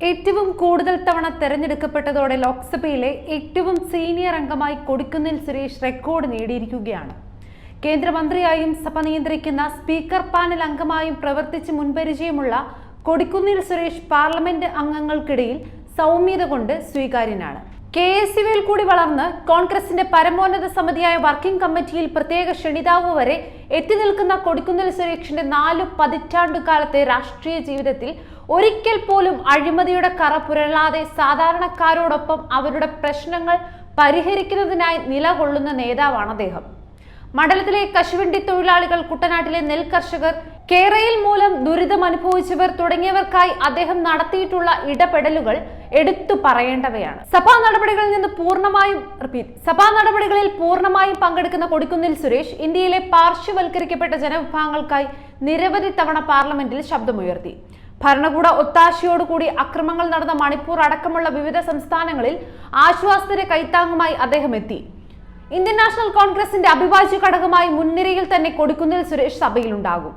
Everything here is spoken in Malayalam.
ഏറ്റവും കൂടുതൽ തവണ തെരഞ്ഞെടുക്കപ്പെട്ടതോടെ ലോക്സഭയിലെ ഏറ്റവും സീനിയർ അംഗമായി കൊടുക്കുന്നിൽ സുരേഷ് റെക്കോർഡ് നേടിയിരിക്കുകയാണ്. കേന്ദ്രമന്ത്രിയായും സഭ നിയന്ത്രിക്കുന്ന സ്പീക്കർ പാനൽ അംഗമായും പ്രവർത്തിച്ച് മുൻപരിചയമുള്ള കൊടിക്കുന്നിൽ സുരേഷ് പാർലമെന്റ് അംഗങ്ങൾക്കിടയിൽ സൗമ്യത കൊണ്ട് സ്വീകാര്യനാണ്. കെ എസ് യുവിൽ കൂടി വളർന്ന് കോൺഗ്രസിന്റെ പരമോന്നത സമിതിയായ വർക്കിംഗ് കമ്മിറ്റിയിൽ പ്രത്യേക ക്ഷണിതാവ് വരെ എത്തി നിൽക്കുന്ന കൊടിക്കുന്നിൽ സുരേഷിന്റെ നാലു പതിറ്റാണ്ടുകാലത്തെ രാഷ്ട്രീയ ജീവിതത്തിൽ ഒരിക്കൽ പോലും അഴിമതിയുടെ കറ പുരളാതെ സാധാരണക്കാരോടൊപ്പം അവരുടെ പ്രശ്നങ്ങൾ പരിഹരിക്കുന്നതിനായി നിലകൊള്ളുന്ന നേതാവാണ് അദ്ദേഹം. മണ്ഡലത്തിലെ കശുവണ്ടി തൊഴിലാളികൾ കുട്ടനാട്ടിലെ നെൽ കർഷകർ കേരയിൽ മൂലം ദുരിതം അനുഭവിച്ചവർ തുടങ്ങിയവർക്കായി അദ്ദേഹം നടത്തിയിട്ടുള്ള ഇടപെടലുകൾ എടുത്തു പറയേണ്ടവയാണ്. സഭാ നടപടികളിൽ നിന്ന് പൂർണമായും റിപ്പീറ്റ് സഭാ നടപടികളിൽ പൂർണമായും പങ്കെടുക്കുന്ന കൊടിക്കുന്നിൽ സുരേഷ് ഇന്ത്യയിലെ പാർശ്വവൽക്കരിക്കപ്പെട്ട ജനവിഭാഗങ്ങൾക്കായി നിരവധി തവണ പാർലമെന്റിൽ ശബ്ദമുയർത്തി. ഭരണകൂട ഒത്താശയോടുകൂടി അക്രമങ്ങൾ നടന്ന മണിപ്പൂർ അടക്കമുള്ള വിവിധ സംസ്ഥാനങ്ങളിൽ ആശ്വാസത്തിന്റെ കൈത്താങ്ങുമായി അദ്ദേഹം എത്തി. ഇന്ത്യൻ നാഷണൽ കോൺഗ്രസിന്റെ അഭിഭാജ്യ ഘടകമായി മുൻനിരയിൽ തന്നെ കൊടിക്കുന്നിൽ സുരേഷ് സഭയിലുണ്ടാകും.